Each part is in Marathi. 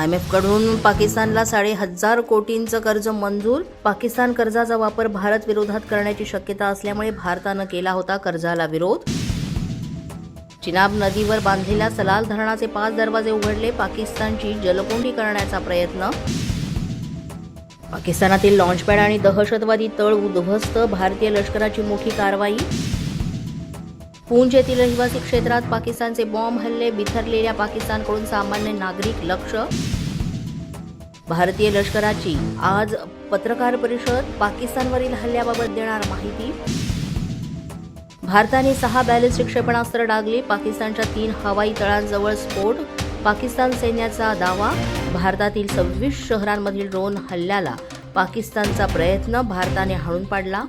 आय एमकडून पाकिस्तानला साडे हजार कोटींचं कर्ज मंजूर. पाकिस्तान कर्जाचा वापर भारत विरोधात करण्याची शक्यता असल्यामुळे भारतानं केला होता कर्जाला विरोध. चिनाब नदीवर बांधलेल्या सलाल धरणाचे पाच दरवाजे उघडले पाकिस्तानची जलकोंडी करण्याचा प्रयत्न. पाकिस्तानातील लॉन्चपॅड आणि दहशतवादी तळ उद्ध्वस्त भारतीय लष्कराची मोठी कारवाई. पूंज येथील रहिवासी क्षेत्रात पाकिस्तानचे बॉम्ब हल्ले बिथरलेल्या पाकिस्तानकडून सामान्य नागरिक लक्ष. भारतीय लष्कराची आज पत्रकार परिषद पाकिस्तानवरील हल्ल्याबाबत देणार माहिती. भारताने सहा बॅलिस्टिक क्षेपणास्त्र डागली. पाकिस्तानच्या तीन हवाई तळांजवळ स्फोट. पाकिस्तान सैन्याचा दावा. भारतातील सव्वीस शहरांमधील ड्रोन हल्ल्याला पाकिस्तानचा प्रयत्न भारताने हाणून पाडला.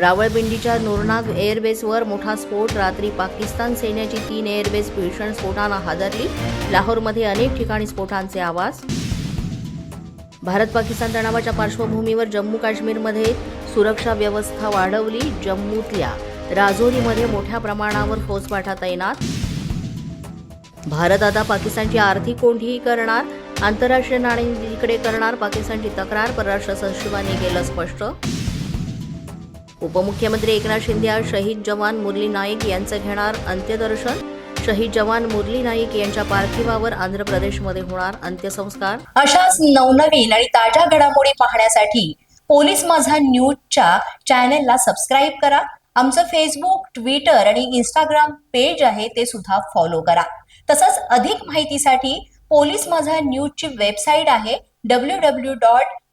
रावळपिंडीच्या नूरनाग एअरबेसवर मोठा स्फोट. रात्री पाकिस्तान सैन्याची तीन एअरबेस भीषण स्फोटानं हादरली. लाहोरमध्ये अनेक ठिकाणी स्फोटांचे आवाज. भारत पाकिस्तान तणावाच्या पार्श्वभूमीवर जम्मू काश्मीरमध्ये सुरक्षा व्यवस्था वाढवली जम्मूतल्या. राजौरीमध्ये मोठ्या प्रमाणावर फौजपाठा तैनात. भारत आता पाकिस्तानची आर्थिक कोंडीही करणार. आंतरराष्ट्रीय नाणेनिधीकडे करणार पाकिस्तानची तक्रार. परराष्ट्र सचिवांनी केलं स्पष्ट. उपमुख्यमंत्री एकनाथ शिंदे आज शहीद जवान मुरली नाईक यांचं घेणार अंत्यदर्शन. शहीद जवान मुरली नाईक यांच्या पार्थिवावर आंध्र प्रदेशमध्ये होणार अंत्यसंस्कार. अशाच नवनवीन आणि ताज्या घडामोडी पाहण्यासाठी पोलीस माझा न्यूजच्या चॅनेलला सबस्क्राईब करा. आमचं फेसबुक ट्विटर आणि इंस्टाग्राम पेज आहे ते सुद्धा फॉलो करा. तसंच अधिक माहितीसाठी पोलीस माझा न्यूजची वेबसाईट आहे W W dot